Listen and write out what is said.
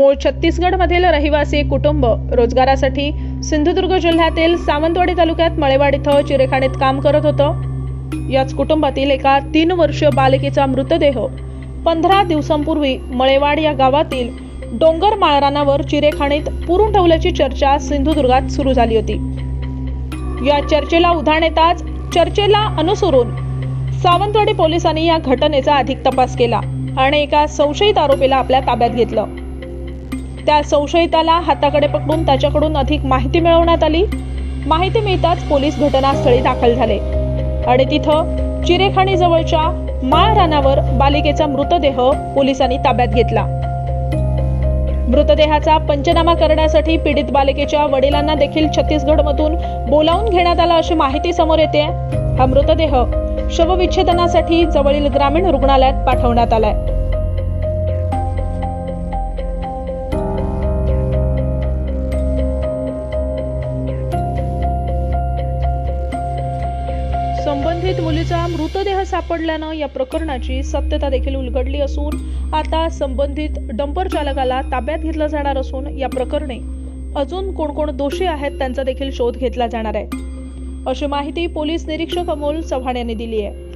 मूळ छत्तीसगडमधील रहिवासी कुटुंब रोजगारासाठी सिंधुदुर्ग जिल्ह्यातील सावंतवाडी तालुक्यात मळेवाड इथं चिरेखाणीत काम करत होतं. याच कुटुंबातील एका तीन वर्षीय बालिकेचा मृतदेह पंधरा दिवसांपूर्वी मळेवाड या गावातील डोंगर माळरानावर चिरेखाणीत पुरून ठेवल्याची चर्चा सिंधुदुर्गात सुरू झाली होती. या चर्चेला उधाण येताच चर्चेला अनुसरून सावंतवाडी पोलिसांनी या घटनेचा अधिक तपास केला आणि एका संशयित आरोपीला आपल्या ताब्यात घेतलं. त्या संशयिताला हाताकडे पकडून त्याच्याकडून अधिक माहिती मिळवण्यात आली. माहिती मिळताच पोलीस घटनास्थळी दाखल झाले. आणि तिथं चिरेखाणी जवळच्या माळ रानावर बालिकेचा मृतदेह पोलिसांनी ताब्यात घेतला. मृतदेहाचा पंचनामा करण्यासाठी पीडित बालिकेच्या वडिलांना देखील छत्तीसगडमधून बोलावून घेण्यात आला अशी माहिती समोर येते. हा मृतदेह शवविच्छेदनासाठी जवळील ग्रामीण रुग्णालयात पाठवण्यात आलाय. संबंधित मुलीचा मृतदेह सापडल्यानं या प्रकरणाची सत्यता देखील उलगडली असून आता संबंधित डंपर चालकाला ताब्यात घेतलं जाणार असून या प्रकरणी अजून कोण कोण दोषी आहेत त्यांचा देखील शोध घेतला जाणार आहे. अशी माहिती पोलीस निरीक्षक अमोल चव्हाण यांनी दिली आहे.